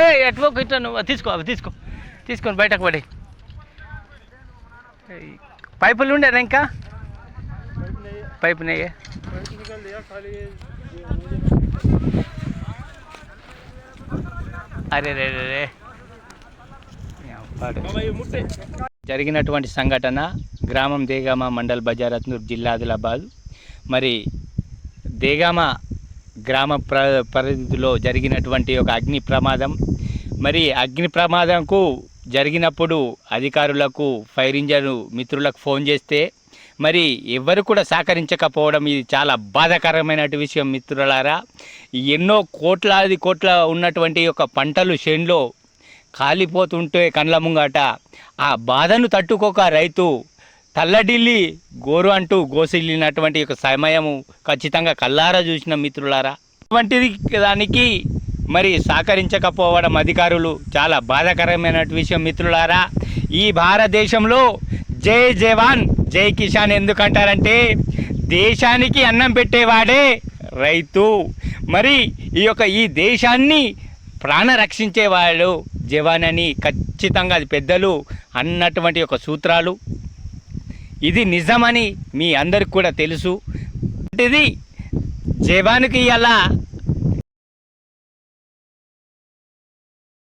ఏ ఎటువకు ఇట్లా నువ్వు తీసుకో అవి తీసుకో. తీసుకొని బయటకు పడి. పైపులు ఉండేనా ఇంకా? పైపు నెయ్యే. అరే రే రే రే. జరిగినటువంటి సంఘటన గ్రామం దేగామ మండల్ బజారత్నూర్ జిల్లా ఆదిలాబాద్. మరి దేగామ గ్రామ ప్ర పరిధిలో జరిగినటువంటి ఒక అగ్ని ప్రమాదం మరి అగ్ని ప్రమాదంకు జరిగినప్పుడు అధికారులకు ఫైర్ ఇంజన్ మిత్రులకు ఫోన్ చేస్తే మరి ఎవరు కూడా సహకరించకపోవడం ఇది చాలా బాధాకరమైన విషయం మిత్రులారా. ఎన్నో కోట్లాది కోట్ల ఉన్నటువంటి యొక్క పంటలు చేనులో కాలిపోతుంటే కండ్ల ముంగట ఆ బాధను తట్టుకోక రైతు తల్లడిల్లి గోరు అంటూ గోసిల్లినటువంటి యొక్క సమయము ఖచ్చితంగా కల్లారా చూసిన మిత్రులారా. అటువంటిది దానికి మరి సహకరించకపోవడం అధికారులు చాలా బాధాకరమైన విషయం. మిత్రులారా ఈ భారతదేశంలో జై జవాన్ జై కిసాన్ ఎందుకంటారంటే దేశానికి అన్నం పెట్టేవాడే రైతు. మరి ఈ యొక్క ఈ దేశాన్ని ప్రాణ రక్షించేవాడు జవాన్ అని ఖచ్చితంగా అది పెద్దలు అన్నటువంటి ఒక సూత్రాలు. ఇది నిజమని మీ అందరికి కూడా తెలుసు. ఇది జవాన్కి ఇలా